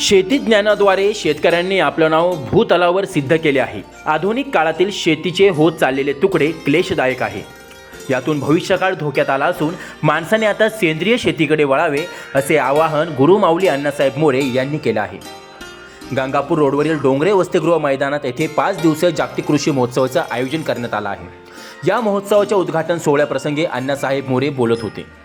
शेती ज्ञानाद्वारे शेतकऱ्यांनी आपलं नाव भूतलावर सिद्ध केले आहे. आधुनिक काळातील शेतीचे होत चाललेले तुकडे क्लेशदायक आहे. यातून भविष्यकाळ धोक्यात आला असून माणसाने आता सेंद्रिय शेतीकडे वळावे असे आवाहन गुरुमाऊली अण्णासाहेब मोरे यांनी केलं आहे. गंगापूर रोडवरील डोंगरे वसतिगृह मैदानात येथे पाच दिवसीय जागतिक कृषी महोत्सवाचं आयोजन करण्यात आलं आहे. या महोत्सवाच्या उद्घाटन सोहळ्याप्रसंगी अण्णासाहेब मोरे बोलत होते.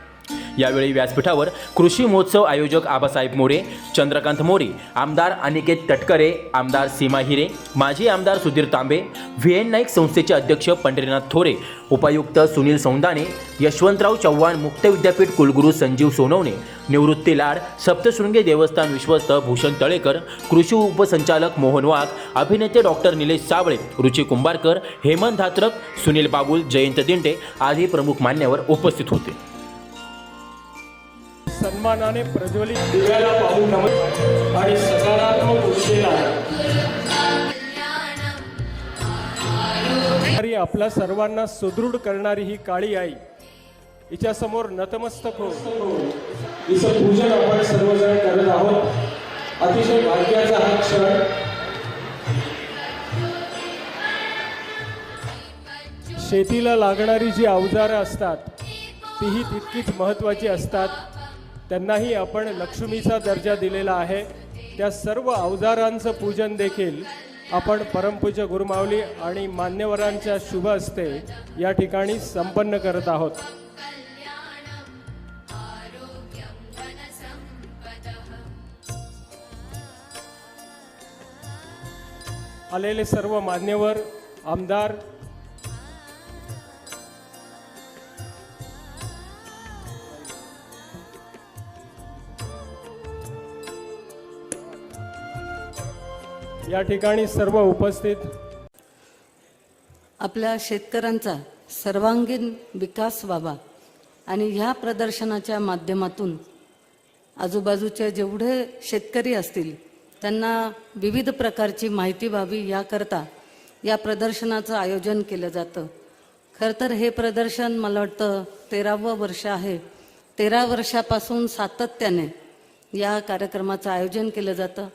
यावेळी व्यासपीठावर कृषी महोत्सव आयोजक आबासाहेब मोरे चंद्रकांत मोरे आमदार अनिकेत तटकरे आमदार सीमा हिरे माजी आमदार सुधीर तांबे व्ही एन नाईक संस्थेचे अध्यक्ष पंढरीनाथ थोरे उपायुक्त सुनील सौंदाने यशवंतराव चव्हाण मुक्त विद्यापीठ कुलगुरू संजीव सोनवणे निवृत्ती लाड सप्तशृंगी देवस्थान विश्वस्त भूषण तळेकर कृषी उपसंचालक मोहन वाघ अभिनेते डॉक्टर निलेश साबळे रुची कुंभारकर हेमंत धात्रक सुनील बाबुल जयंत दिंडे आदी प्रमुख मान्यवर उपस्थित होते. सन्मानाने प्रज्वलित दिव्याला पाहून आणि सकारात्मक ऊर्जेला आपल्या सर्वांना सुदृढ करणारी ही काळी आई. हिच्या समोर नतमस्तक हो. हिचं पूजन आपण सर्वजण करत आहोत. अतिशय भाग्याचा हा क्षण. शेतीला लागणारी जी अवजारं असतात तीही तितकीच महत्त्वाची असतात. त्यांनाही आपण लक्ष्मीचा दर्जा दिलेला आहे. त्या सर्व अवजारांचं पूजन देखील आपण परमपूज्य गुरुमावली आणि मान्यवरांच्या शुभ हस्ते या ठिकाणी संपन्न करत आहोत. आलेले सर्व मान्यवर आमदार या ठिकाणी सर्व उपस्थित. आपल्या शेतकऱ्यांचा सर्वांगीण विकास व्हावा आणि ह्या प्रदर्शनाच्या माध्यमातून आजूबाजूचे जेवढे शेतकरी असतील त्यांना विविध प्रकारची माहिती व्हावी याकरता या प्रदर्शनाचं आयोजन केलं जातं. खरं तर हे प्रदर्शन मला वाटतं तेरावं वर्ष आहे. तेरा वर्षापासून सातत्याने या कार्यक्रमाचं आयोजन केलं जातं.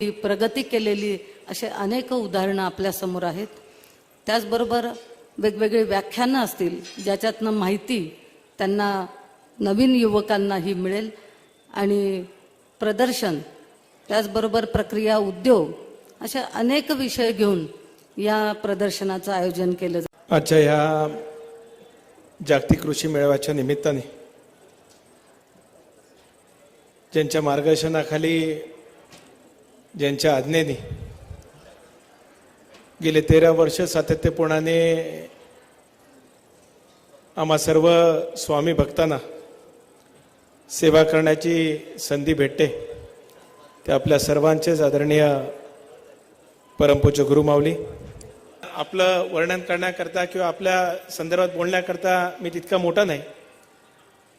प्रगती केलेली असे अनेक उदाहरणं आपल्यासमोर आहेत. त्याचबरोबर वेगवेगळी व्याख्यानं असतील ज्याच्यातनं माहिती त्यांना नवीन युवकांनाही मिळेल. आणि प्रदर्शन त्याचबरोबर प्रक्रिया उद्योग अशा अनेक विषय घेऊन या प्रदर्शनाचं आयोजन केलं जातं. आजच्या ह्या जागतिक कृषी मेळाव्याच्या निमित्ताने ज्यांच्या मार्गदर्शनाखाली ज्यांच्या आज्ञेने गेले तेरा वर्ष सातत्यपूर्णाने आम्हा सर्व स्वामी भक्तांना सेवा करण्याची संधी भेटते ते आपल्या सर्वांचेच आदरणीय परमपूज्य गुरुमावली आपलं वर्णन करण्याकरता किंवा आपल्या संदर्भात बोलण्याकरता मी तितका मोठा नाही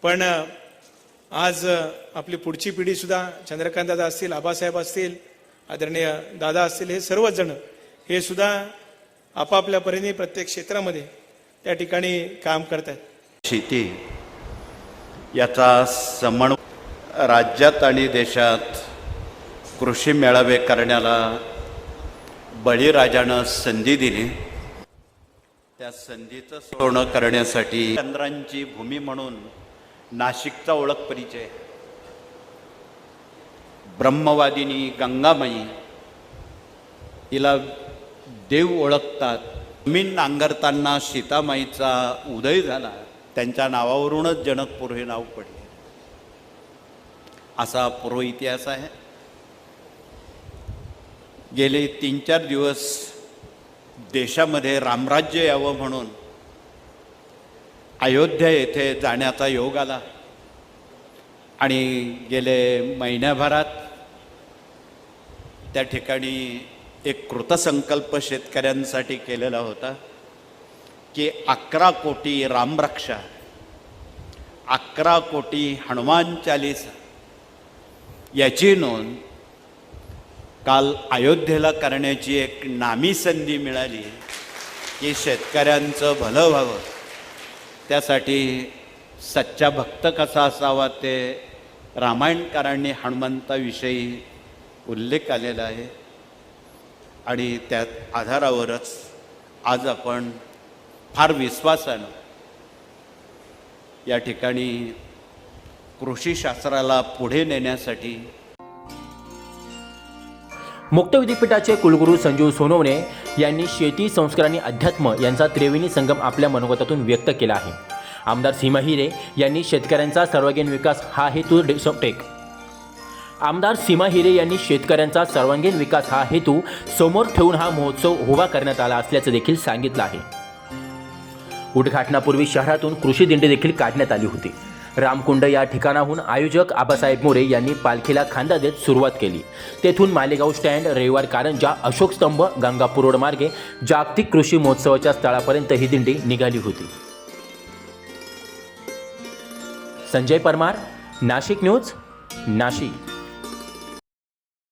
पण आज आपली पुढची पिढी सुद्धा चंद्रकांत दादा असतील आबासाहेब असतील आदरणीय दादा असतील हे सर्वजण हे सुद्धा आपापल्या परीने प्रत्येक क्षेत्रामध्ये त्या ठिकाणी काम करत आहेत शेती याचा समण राज्यात आणि देशात कृषी मेळावे करण्याला बळीराजानं संधी दिली. त्या संधीचं सोनं करण्यासाठी चंद्रांची भूमी म्हणून नाशिकचा ओळख परिचय ब्रह्मवादिनी गंगामाई. हिला देव ओळखतात. जमीन नांगरताना सीतामाईचा उदय झाला. त्यांच्या नावावरूनच जनकपूर हे नाव पडले. असा पूर्व इतिहास आहे. गेले तीन चार दिवस देशामध्ये रामराज्य यावं म्हणून अयोध्या येथे जाण्याचा योग आला. आणि गेले महिन्याभरात त्या ठिकाणी एक कृतसंकल्प शेतकऱ्यांसाठी केलेला होता की अकरा कोटी रामरक्षा अकरा कोटी हनुमान चालीसा याची नोंद काल अयोध्येला करण्याची एक नामी संधी मिळाली की शेतकऱ्यांचं भलं व्हावं. त्यासाठी सच्चा भक्त कसा असावा ते रामायणकारांनी हनुमंताविषयी उल्लेख आलेला आहे. आणि त्या आधारावरच आज आपण फार विश्वासानं या ठिकाणी कृषीशास्त्राला पुढे नेण्यासाठी मुक्त विद्यापीठाचे कुलगुरू संजीव सोनवणे यांनी शेती संस्कार आणि अध्यात्म यांचा त्रिवेणी संगम आपल्या मनोगतातून व्यक्त केला आहे. आमदार सीमा हिरे यांनी शेतकऱ्यांचा सर्वांगीण विकास हा हेतू टेक. आमदार सीमा हिरे यांनी शेतकऱ्यांचा सर्वांगीण विकास हा हेतू समोर ठेवून हा महोत्सव उभा करण्यात आला असल्याचं देखील सांगितलं आहे. उद्घाटनापूर्वी शहरातून कृषी दिंडी देखील काढण्यात आली होती. रामकुंड या ठिकाणाहून आयोजक आबासाहेब मोरे यांनी पालखीला खांदा देत सुरुवात केली. तेथून मालेगाव स्टँड रविवार कारंजा अशोक स्तंभ गंगापूर रोड मार्गे जागतिक कृषी महोत्सवाच्या स्थळापर्यंत ही दिंडी निघाली होती. संजय परमार नाशिक न्यूज नाशिक.